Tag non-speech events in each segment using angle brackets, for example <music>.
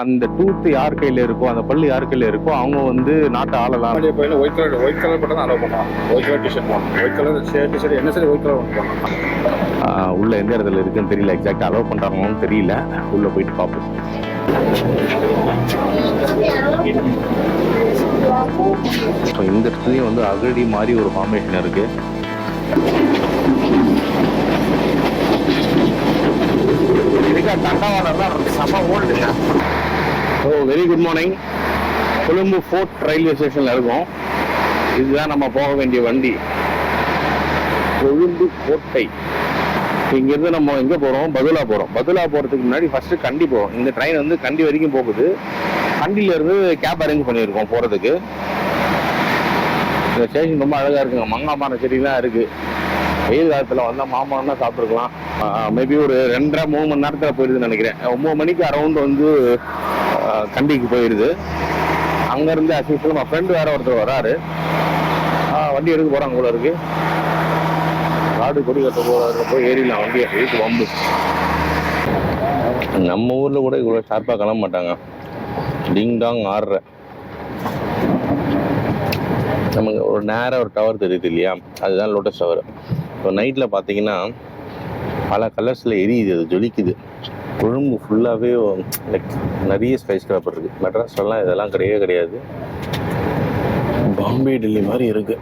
அந்த டூத் யார் கையில இருக்கோ அந்த பல்லு யார் கையில இருக்கோ அவங்க வந்து நாட்டை ஆளலாம். போயில ஒயிட் கலர் ஒயிட் கலர் மட்டும் தான் அலோவ் பண்ணுவாங்க. ஒயிட் கலர் டிஷர்ட் போகணும் ஒயிட் கலர் ஷர்ட் டிஷர்ட் என்ன சரி ஒயிட் கலர் ஒன்று உள்ள எந்த இடத்துல இருக்குன்னு தெரியல. எக்ஸாக்ட் அலோவ் பண்றாங்கன்னு தெரியல. உள்ள போயிட்டு பார்ப்போம். ஸோ இந்த இடத்துலயும் வந்து அகழி மாதிரி ஒரு ஃபார்மேஷன் இருக்கு. So very good morning Colombo Fort railway ஸ்டேஷன்ல இருக்கோம். இதுதான் நம்ம போக வேண்டிய வண்டி. கொழும்பு கோட்டை. இங்கிருந்து நம்ம எங்க போறோம்? பதுலா போறோம். பதுலா போறதுக்கு முன்னாடி ஃபர்ஸ்ட் கண்டி போறோம் இந்த ட்ரெயின் வந்து கண்டி வரைக்கும் போகுது. கண்டில இருந்து கேப் அரேஞ்ச் பண்ணியிருக்கோம் போறதுக்கு. இந்த ஸ்டேஷன் ரொம்ப அழகா இருக்குங்க. மங்காமான செடிலாம் இருக்கு. வெயில் காலத்துல வந்தா மாமரம்னா சாப்பிட்டுருக்கலாம். மேபி ஒரு ரெண்டரை மூணு மணி நேரத்துல போயிருதுன்னு நினைக்கிறேன். ஒன்பது மணிக்கு அரௌண்ட் வந்து கண்டிக்கு போயிடுது அங்கேருந்து அசிஸ்டல் நம்ம ஃப்ரெண்டு வேற ஒருத்தர் வராரு. வண்டி எடுக்க போகிறாங்க போல இருக்கு. காடு கொடி கட்ட போகிற போய் ஏறிடலாம். வண்டியை வீட்டு வம்பு. நம்ம ஊரில் கூட இவ்வளோ ஷார்ப்பாக கிளம்ப மாட்டாங்க. டிங் டாங் ஆடுற நமக்கு ஒரு நேரம் ஒரு டவர் தெரியுது இல்லையா? அதுதான் லோட்டஸ் டவர் இப்போ நைட்டில் பார்த்தீங்கன்னா பல கலர்ஸில் எரியுது அது ஜொலிக்குது. கொழும்பு ஃபுல்லாகவே லைக் நிறைய ஸ்பைஸ் கிராப் இருக்குது மெட்ராஸ்லாம் இதெல்லாம் கிடையவே கிடையாது. பாம்பே டெல்லி மாதிரி இருக்குது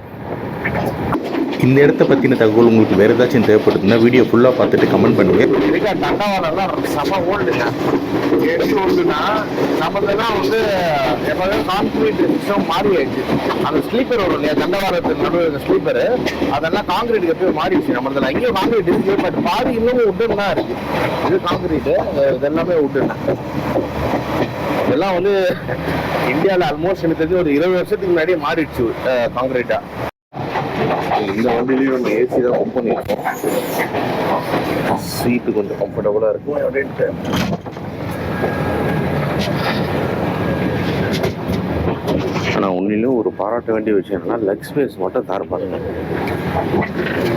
இந்த இடத்த பற்றின தகவல் உங்களுக்கு வேறு ஏதாச்சும் தேவைப்படுதுன்னா வீடியோ ஃபுல்லாக பார்த்துட்டு கமெண்ட் பண்ணுங்க. இருக்கா தண்டவாளம்லாம் செம ஓல்டுங்க எப்படி ஓல்டுனா நம்மளெல்லாம் வந்து எப்போதுமே கான்கிரீட் சிஸ்டம் மாறி ஆயிடுச்சு. அந்த ஸ்லீப்பர் வரும் இல்லையா? தண்டவாளத்துக்கு நடுவில் ஸ்லீப்பர் அதெல்லாம் காங்கிரீட் எப்பயும் மாறிடுச்சு நம்மளதுல அங்கேயும் காங்கிரீட் இருக்கு பட் பாதி இன்னமும் உட்டன் தான் இருக்கு. இது காங்கிரீட் இதெல்லாமே உட்டன் இதெல்லாம் வந்து இந்தியாவில் ஆல்மோஸ்ட் எனக்கு தெரிஞ்சு ஒரு இருபது வருஷத்துக்கு முன்னாடியே மாறிடுச்சு காங்கிரீட்டா இந்த வண்டிலையும் நம்ம ஏசி தான் புக் பண்ணியிருக்கோம் சீட்டு கொஞ்சம் கம்ஃபர்டபுளாக இருக்கும். அப்படின்ட்டு ஆனால் உண்மையிலும் ஒரு பாராட்ட வேண்டிய விஷயம் என்னன்னா லெக் ஸ்பேஸ் மட்டும் தார் பாருங்க.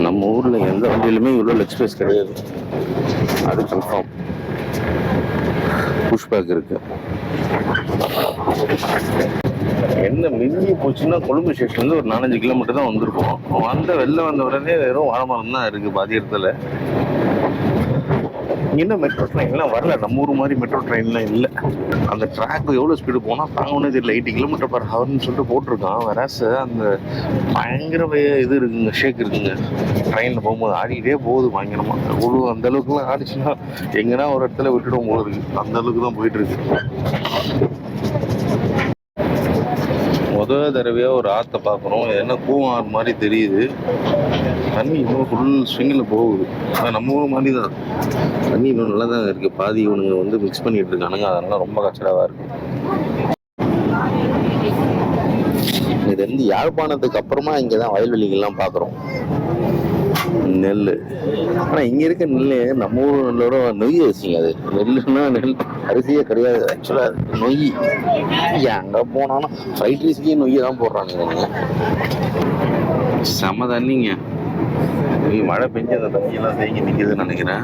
நம்ம ஊரில் எந்த வண்டியிலுமே இவ்வளோ லெக் ஸ்பேஸ் கிடையாது. அது கன்ஃபார்ம் புஷ்பேக் இருக்குது என்ன மிஞ்சி போச்சுன்னா கொழும்பு ஸ்டேஷன்லேருந்து ஒரு நாலஞ்சு கிலோமீட்டர் தான் வந்திருக்கோம். வந்த வெளில வந்த உடனே வெறும் வாழமரம் தான் இருக்குது பாதி இடத்துல இன்னும் மெட்ரோ ட்ரெயின்லாம் வரல. நம்ம ஊர் மாதிரி மெட்ரோ ட்ரெயின்லாம் இல்லை. அந்த ட்ராக் எவ்வளோ ஸ்பீடு போனால் தாங்கணும் தெரியல. எயிட்டி கிலோமீட்டர் பர் ஹவர்னு சொல்லிட்டு போட்டிருக்கான். வராச அந்த பயங்கர வே- இது இருக்குங்க ஷேக் இருக்குங்க. ட்ரெயினில் போகும்போது ஆடிக்கிட்டே போகுது பயங்கரமாக அவ்வளோ அந்த அளவுக்குலாம் ஆடிச்சுன்னா எங்கன்னா ஒரு இடத்துல விட்டுடும் போல இருக்கு. அந்த அளவுக்கு தான் போயிட்டு இருக்கு. முதல் தடவையாக ஒரு ஆற்றை பார்க்குறோம் என்ன ஆறு மாதிரி தெரியுது. தண்ணி இன்னும் ஃபுல் ஸ்விங்கில் போகுது. ஆனால் நம்ம ஊர் மாதிரி தான் தண்ணி இன்னும் நல்லா தான் இருக்குது பாதி இவனுங்க வந்து மிக்ஸ் பண்ணிட்டு இருக்கானுங்க. அதெல்லாம் ரொம்ப கச்சடாவாக இருக்கு. இது வந்து யாழ்ப்பாணத்துக்கு அப்புறமா இங்கே தான் வயல்வெளிகள்லாம் பார்க்குறோம் நெல் ஆனால் இங்கே இருக்க நெல் நம்ம ஊர் நெல்லோட நொய் அரிசிங்க அது. நெல்லுன்னா நெல் அரிசியே கிடையாது. ஆக்சுவலாக நொய். எங்கே போனாலும் ஃப்ரைட் ரைஸ்க்கே நொய்யை தான் போடுறாங்க இவனுங்க. செம தண்ணிங்க. மழை பெஞ்சு அந்த தண்ணியெல்லாம் தேங்கி நிற்கிதுன்னு நினைக்கிறேன்.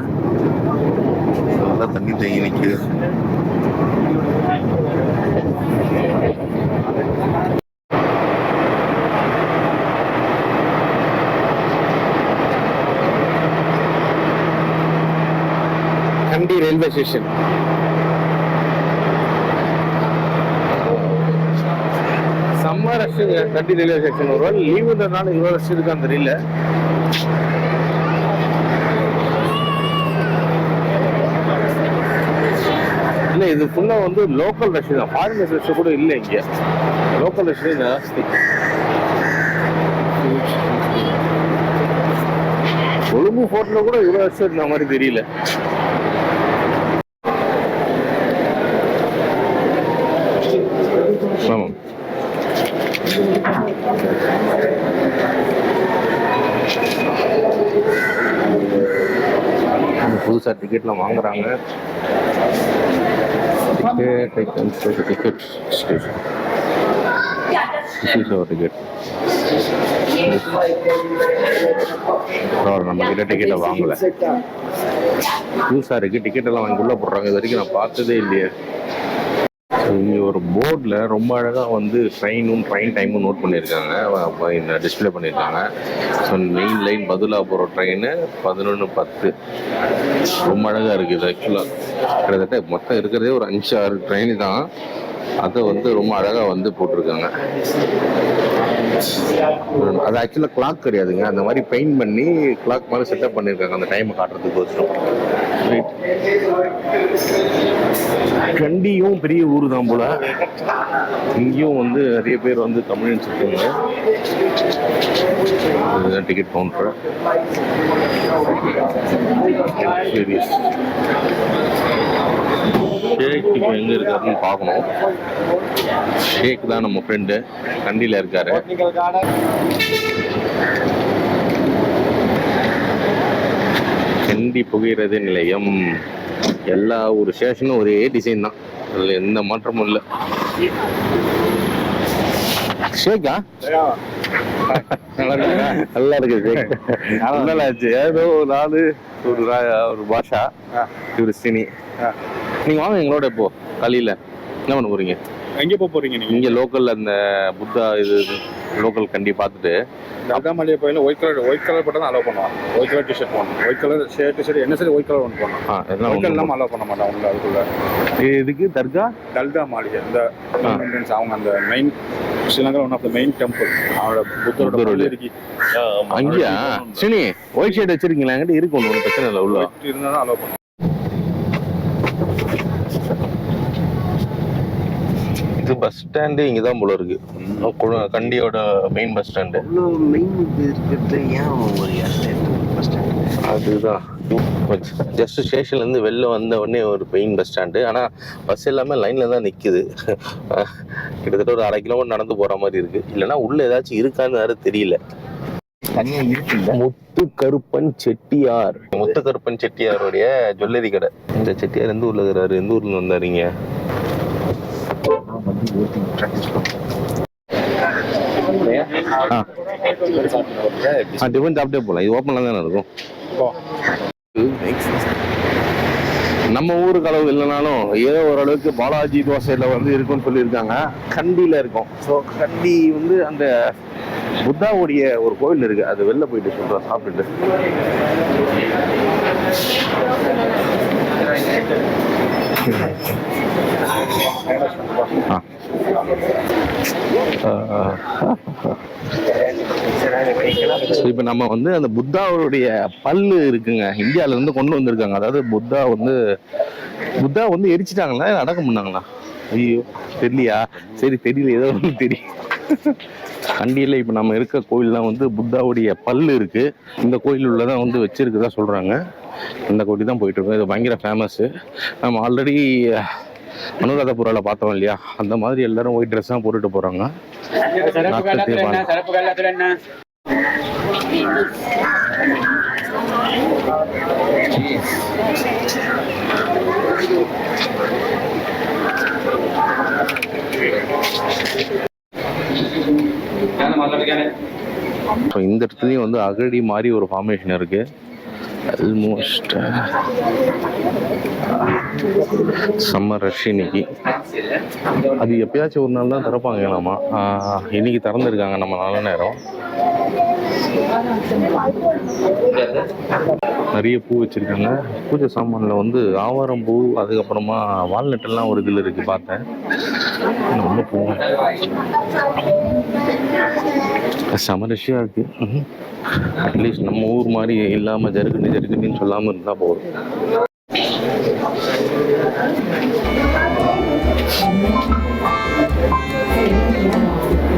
நல்லா தண்ணி தேங்கி நிற்கிது கண்டி ரயில்வே ஸ்டேஷன் செம்ம ரஷ்ஷுங்க கண்டி ரயில்வே ஸ்டேஷன் ஒரு வேளை லீவுன்றதுனால இவ்வளோ ரஷ் இருக்கான்னு தெரியல. இல்லை இது ஃபுல்லாக வந்து லோக்கல் ரஷ் தான். ஃபாரின் ரஷ் கூட இல்லை இங்கே. லோக்கல் ரஷ் ஜாஸ்தி. கொழும்பு ஃபோர்ட்டில் கூட இவ்வளோ ரஷ் இருந்த மாதிரி தெரியல ஆமாம் புதுசாக டிக்கெட்லாம் வாங்குறாங்க. டிக்கெட் டிக்கெட் ஸ்டேஷன் டிக்கெட் பரவாயில்ல நம்ம கிட்ட டிக்கெட்டை வாங்கல. புதுசாக இருக்குது டிக்கெட் எல்லாம் வாங்கி உள்ளே போடுறாங்க. இது வரைக்கும் நான் பார்த்ததே இல்லையே. இங்கே ஒரு போர்டில் ரொம்ப அழகாக வந்து ட்ரெயினும் ட்ரெயின் டைமும் நோட் பண்ணியிருக்காங்க. இந்த டிஸ்ப்ளே பண்ணியிருக்காங்க. ஸோ மெயின் லைன் பதிலாக போகிற ட்ரெயின் பதினொன்று பத்து. ரொம்ப அழகாக இருக்குது ஆக்சுவலாக கிட்டத்தட்ட மொத்தம் இருக்கிறதே ஒரு அஞ்சு ஆறு ட்ரெயின் தான். அதை வந்து ரொம்ப அழகாக வந்து போட்டிருக்காங்க. அது ஆக்சுவலாக கிளாக் கிடையாதுங்க. அந்த மாதிரி பெயிண்ட் பண்ணி கிளாக் மாதிரி செட்டப் பண்ணியிருக்காங்க. அந்த டைமை காட்டுறதுக்கு வச்சுருக்கோம் ரைட் கண்டியும் பெரிய ஊர் தான் போல. இங்கேயும் வந்து நிறைய பேர் வந்து தமிழ்னு இருக்காங்க டிக்கெட் கவுண்டர் சரி ஷேக் இப்போ எங்கே இருக்காருன்னு பார்க்கணும். ஷேக் தான் நம்ம ஃப்ரெண்டு கண்டியில் இருக்காரு. கண்டி புகையிறது நிலையம். எல்லா ஒரு ஸ்டேஷனும் ஒரே டிசைன் தான். அதில் எந்த மாற்றமும் இல்லை. ஷேக்கா? நல்லா இருக்கு ஷேக். நல்லா ஆச்சு? ஏதோ ஒரு நாலு ஒரு ஒரு பாஷா இவர் சினி. நீங்க வாங்க எங்களோட இப்போ காலையில என்ன பண்ண போறீங்க? எங்கே போக போறீங்க நீங்க? இங்க லோக்கல்ல அந்த புத்தா இது. லோக்கல் கண்டி பார்த்துட்டு. அகாமலியா கோயில ஒயிட் கலர் ஒயிட் கலர் போட்டா தான் அலோவ் பண்ணுவான் ஒயிட் கலர் டிஷர்ட் போடணும். ஒயிட் கலர் ஷர்ட் டிஷர்ட் என்ன சரி ஒயிட் கலர் ஒன்று போடணும். ஒயிட் கலர் அலோவ் பண்ண மாட்டான் அதுக்குள்ள. இதுக்கு தர்கா? டல்கா மாளிகை. இந்த அவங்க அந்த main Sri Lanka one of the main temple அவனோட புத்தரோட இருக்கு அங்கேயா? சரி ஒயிட் ஷர்ட் வச்சிருக்கீங்களா? என்கிட்ட இருக்கு ஒன்று ஒன்றும் பிரச்சனை இல்லை உள்ள இருந்தால் தான் அலோவ் பண்ணுவோம் இது பஸ் ஸ்டாண்டு இங்கே தான் போல இருக்கு. கண்டியோட மெயின் பஸ் ஸ்டாண்டு அவ்வளோ மெயின் இது இருக்கிறது ஏன் ஒரு இடத்துல பஸ் ஸ்டாண்ட் அதுதான். ஜஸ்ட் ஸ்டேஷன்லேருந்து வெளில வந்த உடனே ஒரு மெயின் பஸ் ஸ்டாண்டு ஆனால் பஸ் எல்லாமே லைனில் தான் நிற்குது <laughs> கிட்டத்தட்ட ஒரு அரை கிலோமீட்டர் நடந்து போகிற மாதிரி இருக்குது இல்லைன்னா உள்ளே ஏதாச்சும் இருக்கான்னு வேறு தெரியல. முத்து கருப்பன் செட்டியார். முத்து கருப்பன் செட்டியாருடைய ஜுவல்லரி கடை. இந்த செட்டியார் எந்த ஊர்ல இருக்கிறாரு? எந்த ஊர்ல வந்தாருங்க? நான் டிஃபன் சாப்பிட்டே போகலாம் இது ஓப்பனில் தானே இருக்கும் நம்ம ஊருக்கு அளவு இல்லைனாலும் ஏதோ ஓரளவுக்கு பாலாஜி தோசையில் வந்து இருக்கும்னு சொல்லியிருக்காங்க. கண்டியில் இருக்கும். ஸோ கண்டி வந்து அந்த புத்தாவுடைய ஒரு கோயில் இருக்கு. அது வெளில போயிட்டு சொல்கிறேன் சாப்பிட்டுட்டு. இப்போ நம்ம வந்து அந்த புத்தாவுடைய பல்லு இருக்குங்க. இந்தியால இருந்து கொண்டு வந்திருக்காங்க. அதாவது புத்தா வந்து புத்தா வந்து எரிச்சிட்டாங்களா? அடக்கம் பண்ணாங்களா ஐயோ தெரியலையா? சரி தெரியல. ஏதோ ஒன்று தெரியும் கண்டியில் இப்போ நம்ம இருக்க கோயில்லாம் வந்து புத்தாவுடைய பல்லு இருக்கு. இந்த கோயில் உள்ளதான் வந்து வச்சிருக்குதான் சொல்கிறாங்க இந்த கோயில் தான் போயிட்டு இருக்கோம். இது பயங்கர ஃபேமஸ் நம்ம ஆல்ரெடி அனுராதபுரால பார்த்தோம் இல்லையா? அந்த மாதிரி எல்லாரும் ஒயிட் ட்ரெஸ் தான் போட்டுட்டு போறாங்க. இந்த இடத்துலையும் வந்து அகடி மாதிரி ஒரு ஃபார்மேஷன் இருக்கு. ஆல்மோஸ்ட் செம்ம ரஷ் இன்னைக்கு. அது எப்பயாச்சும் ஒரு நாள் தான் திறப்பாங்களாமா ஆஹ், இன்னைக்கு திறந்துருக்காங்க நம்ம நல்ல நேரம். நிறைய பூ வச்சுருக்காங்க. பூஜை சாமானில் வந்து ஆவாரம் பூ அதுக்கப்புறமா வால்நட்டெல்லாம் ஒரு இதில் இருக்குது பார்த்தேன். ரொம்ப பூ. சமரிஷியாக இருக்குது அட்லீஸ்ட் நம்ம ஊர் மாதிரி இல்லாமல் ஜருக்குன்னு ஜருக்குன்னு சொல்லாமல் இருந்தால் போதும். Mami,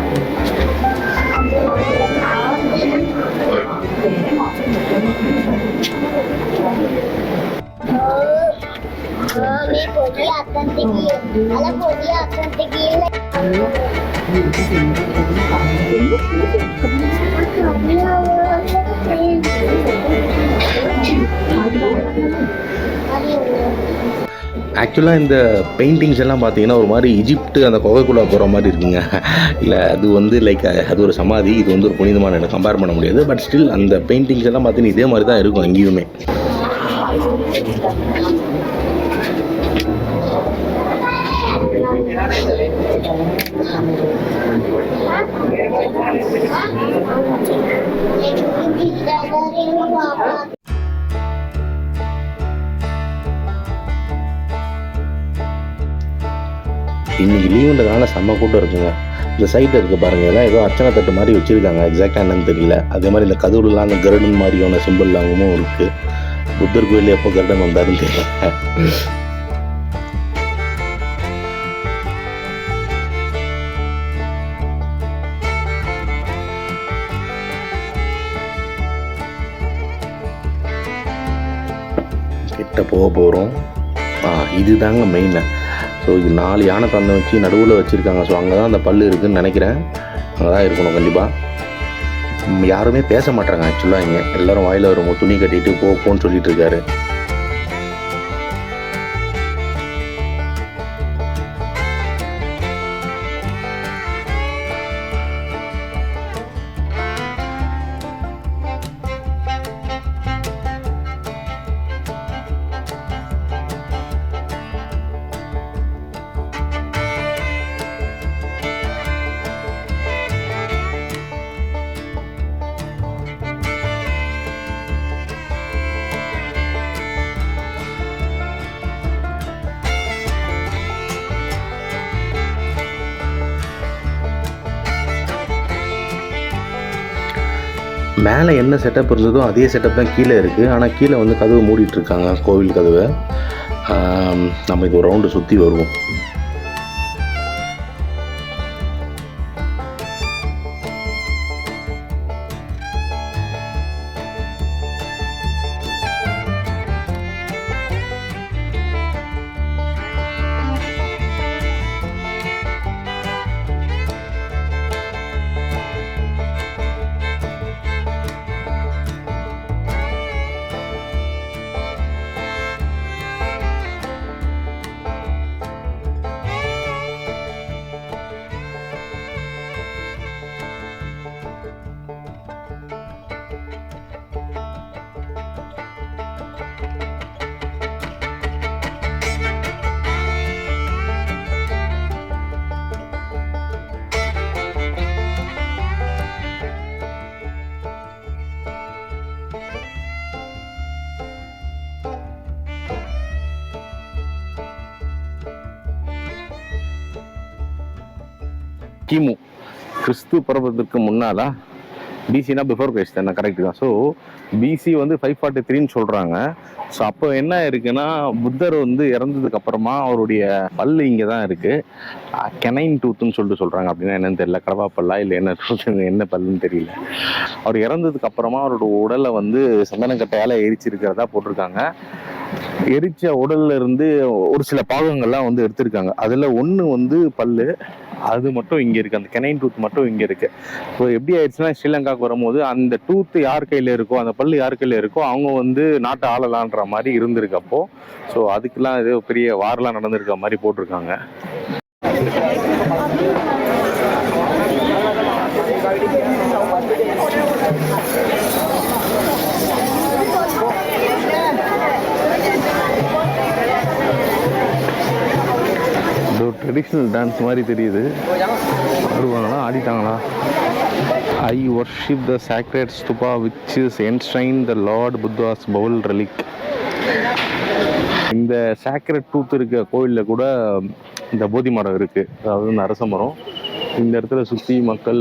ஆக்சுவலாக இந்த பெயிண்டிங்ஸ் எல்லாம் பார்த்தீங்கன்னா ஒரு மாதிரி இஜிப்ட் அந்த கொகைக்குள்ளே போகிற மாதிரி இருக்குங்க. இல்லை அது வந்து லைக் அது ஒரு சமாதி இது வந்து ஒரு புனிதமான இடம். கம்பேர் பண்ண முடியாது. பட் ஸ்டில் அந்த பெயிண்டிங்ஸ் எல்லாம் பார்த்தீங்கன்னா இதே மாதிரி தான் இருக்கும் எங்கேயுமே. பாப்பா இன்னைக்கு லீவுன்றதுனால செம்ம கூட்டம் இருக்குங்க. இந்த சைட்டில் இருக்க பாருங்க எல்லாம் ஏதோ அர்ச்சனை தட்டு மாதிரி வச்சிருக்காங்க. எக்ஸாக்டாக என்னன்னு தெரியல. அதே மாதிரி இந்த கதவுலாம் அந்த கருடன் மாதிரியான சிம்பிள் அங்கமும் இருக்கு. புத்தர் கோயில் எப்போ கருடன் வந்தாருன்னு தெரியல. கிட்ட போக போகிறோம் இது இதுதாங்க மெயின் ஸோ இது நாலு யானை தந்தை வச்சு நடுவில் வச்சுருக்காங்க. ஸோ அங்கே தான் அந்த பல்லு இருக்குதுன்னு நினைக்கிறேன். அங்கே தான் இருக்கணும் கண்டிப்பாக யாருமே பேச மாட்டாங்க ஆக்சுவலாக இங்கே. எல்லாரும் வாயில் வரும்போது துணி கட்டிட்டு போ போன்னு சொல்லிட்டு இருக்காரு. மேலே என்ன செட்டப் இருந்ததோ அதே செட்டப் தான் கீழே இருக்குது ஆனால் கீழே வந்து கதவு மூடிட்டுருக்காங்க கோவில் கதவை. நம்ம இது ஒரு ரவுண்டு சுற்றி வருவோம். கிமு. கிறிஸ்து பிறப்பதற்கு முன்னாலா பிசினா பிஃபோர் கிரைஸ்ட் தானே கரெக்ட் தான். ஸோ பிசி வந்து ஃபைவ் ஃபார்ட்டி த்ரீன்னு சொல்கிறாங்க ஸோ அப்போ என்ன இருக்குன்னா புத்தர் வந்து இறந்ததுக்கு அப்புறமா அவருடைய பல் இங்கே தான் இருக்குது கெனைன் டூத்துன்னு சொல்லிட்டு சொல்கிறாங்க அப்படின்னா என்னன்னு தெரியல. கடவா பல்லா இல்லை என்ன tooth, என்ன பல்லுன்னு தெரியல. அவர் இறந்ததுக்கு அப்புறமா அவரோட உடலை வந்து சந்தனக்கட்டையால் எரிச்சிருக்கிறதா போட்டிருக்காங்க. எரிச்ச உடல்ல இருந்து ஒரு சில பாகங்கள்லாம் வந்து எடுத்திருக்காங்க. அதில் ஒன்று வந்து பல்லு அது மட்டும் இங்கே இருக்குது அந்த கெனைன் டூத் மட்டும் இங்கே இருக்குது இப்போ எப்படி ஆயிடுச்சுன்னா ஸ்ரீலங்காவுக்கு வரும்போது அந்த டூத்து யார் கையில இருக்கோ அந்த பல்லு யார் கையில் இருக்கோ அவங்க வந்து நாட்டை ஆளலான்ற மாதிரி இருந்திருக்கு ஸோ அதுக்கெல்லாம் ஏதோ பெரிய வாரெல்லாம் நடந்திருக்க மாதிரி போட்டிருக்காங்க. ட்ரெடிஷ்னல் டான்ஸ் மாதிரி தெரியுது. ஆடுவாங்களா ஆடிட்டாங்களா? I worship the sacred stupa which is enshrine the Lord Buddha's bowl relic. இந்த சேக்ரட் டூத் இருக்க கோயிலில் கூட இந்த போதி மரம் இருக்குது அதாவது இந்த அரச மரம். இந்த இடத்துல சுற்றி மக்கள்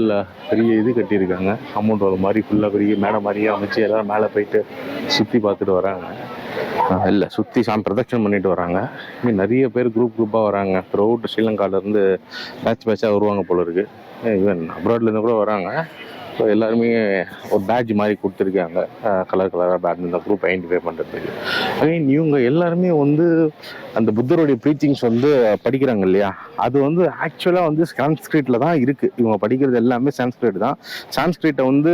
பெரிய இது கட்டியிருக்காங்க. அமௌண்ட் வர மாதிரி ஃபுல்லாக பெரிய மேடை மாதிரியே அமைச்சு எல்லோரும் மேலே போயிட்டு சுற்றி பார்த்துட்டு வராங்க. இல்லை சுற்றி சாமி பிரதட்சணம் பண்ணிட்டு வராங்க. இங்கே நிறைய பேர் குரூப் குரூப்பாக வராங்க. த்ரூ அவுட் ஸ்ரீலங்காலேருந்து பேட்ச் பேட்சாக வருவாங்க போல இருக்குது ஈவன் அப்ராட்லேருந்து கூட வராங்க. ஸோ எல்லாருமே ஒரு பேட்ச் மாதிரி கொடுத்துருக்காங்க. கலர் கலராக பேட் இந்த குரூப் ஐடென்டிஃபை பண்ணுறதுக்கு அகைன் இவங்க எல்லாருமே வந்து அந்த புத்தருடைய ப்ரீச்சிங்ஸ் வந்து படிக்கிறாங்க இல்லையா? அது வந்து ஆக்சுவலாக வந்து சான்ஸ்கிரிட்டில் தான் இருக்குது இவங்க படிக்கிறது எல்லாமே சான்ஸ்கிரிட் தான். சான்ஸ்கிரிட்டை வந்து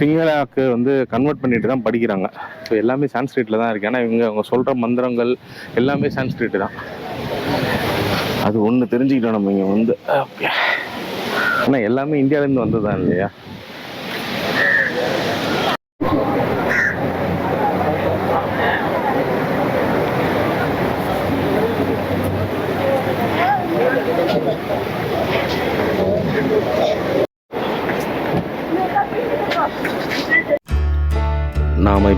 சிங்களாக்கு வந்து கன்வெர்ட் பண்ணிட்டு தான் படிக்கிறாங்க. ஸோ எல்லாமே சான்ஸ்கிரிட்டில் தான் இருக்குது ஏன்னா இவங்க அவங்க சொல்கிற மந்திரங்கள் எல்லாமே சான்ஸ்கிரிட் தான். அது ஒன்று தெரிஞ்சுக்கிட்டோம் நம்ம இங்கே வந்து. ஆனால் எல்லாமே இந்தியாவிலேருந்து வந்தது தான் இல்லையா?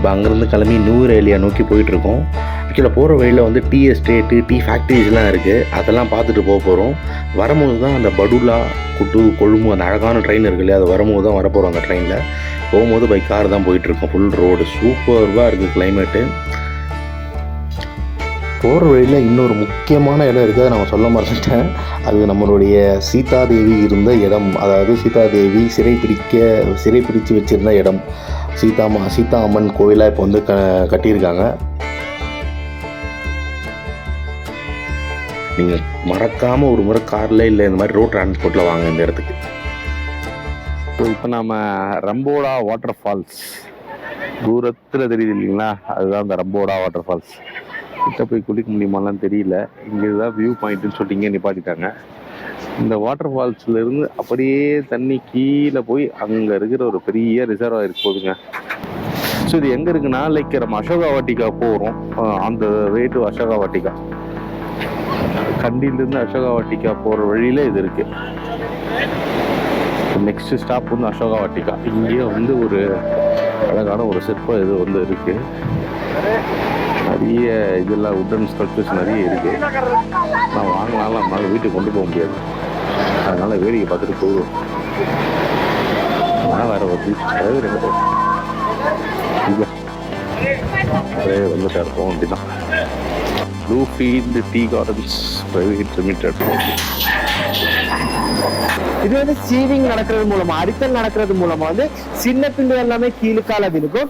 இப்போ அங்கேருந்து கிளம்பி நியூ ஏரியா நோக்கி போயிட்டுருக்கோம். ஆக்சுவலாக போகிற வழியில் வந்து டீ எஸ்டேட்டு டீ ஃபேக்ட்ரிஸ்லாம் இருக்குது அதெல்லாம் பார்த்துட்டு போக போகிறோம் வரும்போது தான் அந்த படுலா குட்டு கொழும்பு அந்த அழகான ட்ரெயின் இருக்கு இல்லையா? அது வரும்போது தான் வரப்போகிறோம் அந்த ட்ரெயினில் போகும்போது பை கார் தான் போயிட்டுருக்கோம். ஃபுல் ரோடு சூப்பர்வாக இருக்குது கிளைமேட்டு போகிற வழியில் இன்னொரு முக்கியமான இடம் இருக்குது அதை நம்ம சொல்ல மறந்துட்டேன். அது நம்மளுடைய சீதாதேவி இருந்த இடம். அதாவது சீதாதேவி சிறை பிடிக்க சிறை பிடிச்சு வச்சுருந்த இடம். சீதாமா சீதா அம்மன் கோயிலாக இப்போ வந்து க கட்டியிருக்காங்க. நீங்கள் மறக்காமல் ஒரு முறை காரில் இல்லை இந்த மாதிரி ரோட் டிரான்ஸ்போர்ட்டில் வாங்க இந்த இடத்துக்கு. ஸோ இப்போ நம்ம ரம்போடா வாட்டர் ஃபால்ஸ் தூரத்தில் தெரியுது இல்லைங்களா? அதுதான் அந்த ரம்போடா வாட்டர் ஃபால்ஸ் கிட்ட போய் குளிக்க முடியுமாலாம் தெரியல. இங்கே தான் வியூ பாயிண்ட்டுன்னு சொல்லிட்டு இங்கே நிப்பாட்டிட்டாங்க. இந்த வாட்டர் ஃபால்ஸ்ல இருந்து அப்படியே தண்ணி கீழே போய் அங்கே இருக்கிற ஒரு பெரிய ரிசர்வ் இருக்கு போதுங்க ஸோ இது எங்கே இருக்குன்னா லைக் நம்ம அசோகா வாட்டிகா போகிறோம் அந்த வே டு அசோகா வாட்டிகா கண்டியிலிருந்து அசோகா வாட்டிகா போகிற வழியில் இது இருக்கு. நெக்ஸ்ட் ஸ்டாப் வந்து அசோகா வாட்டிகா இங்கேயே வந்து ஒரு அழகான ஒரு சிற்பம் இது வந்து இருக்கு. நிறைய இதெல்லாம் உட்டன் ஸ்கல்ப்சர்ஸ் நிறைய இருக்குது நான் வாங்கினாலும் நம்மளால வீட்டுக்கு கொண்டு போக முடியாது. அதனால் வேடிக்கை பார்த்துட்டு போதும் நான் வேறு வருது. அதாவது ரெண்டு பேர். இங்க. அப்படியே அப்படிதான் Blue Field Tea Gardens Private Limited இது வந்து சீவிங் நடக்கிறது மூலமா அடித்தல் நடக்கிறது மூலமா வந்து சின்ன பிள்ளை எல்லாமே கீழுக்கால இருக்கும்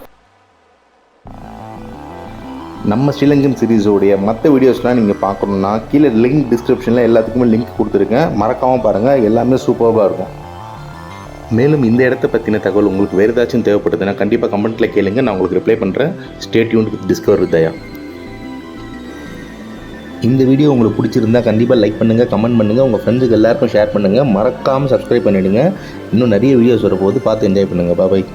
நம்ம ஸ்ரீலங்கன் சீரீஸோடைய மற்ற வீடியோஸ்லாம் நீங்கள் பார்க்கணுன்னா கீழே லிங்க் டிஸ்கிரிப்ஷனில் எல்லாத்துக்குமே லிங்க் கொடுத்துருக்கேன். மறக்காமல் பாருங்கள் எல்லாமே சூப்பராக இருக்கும். மேலும் இந்த இடத்த பற்றின தகவல் உங்களுக்கு வேறு ஏதாச்சும் தேவைப்படுதுன்னா கண்டிப்பாக கமெண்ட்டில் கேளுங்க. நான் உங்களுக்கு ரிப்ளை பண்ணுறேன் ஸ்டேட்யூன் வித் டிஸ்கவர் தயா இந்த வீடியோ உங்களுக்கு பிடிச்சிருந்தா கண்டிப்பாக லைக் பண்ணுங்கள் கமெண்ட் பண்ணுங்கள் உங்கள் ஃப்ரெண்ட்ஸுக்கு எல்லாருக்கும் ஷேர் பண்ணுங்கள் மறக்காமல் சப்ஸ்கிரைப் பண்ணிவிடுங்க இன்னும் நிறைய வீடியோஸ் வரப்போகுது பார்த்து என்ஜாய் பண்ணுங்கள் பாபாய்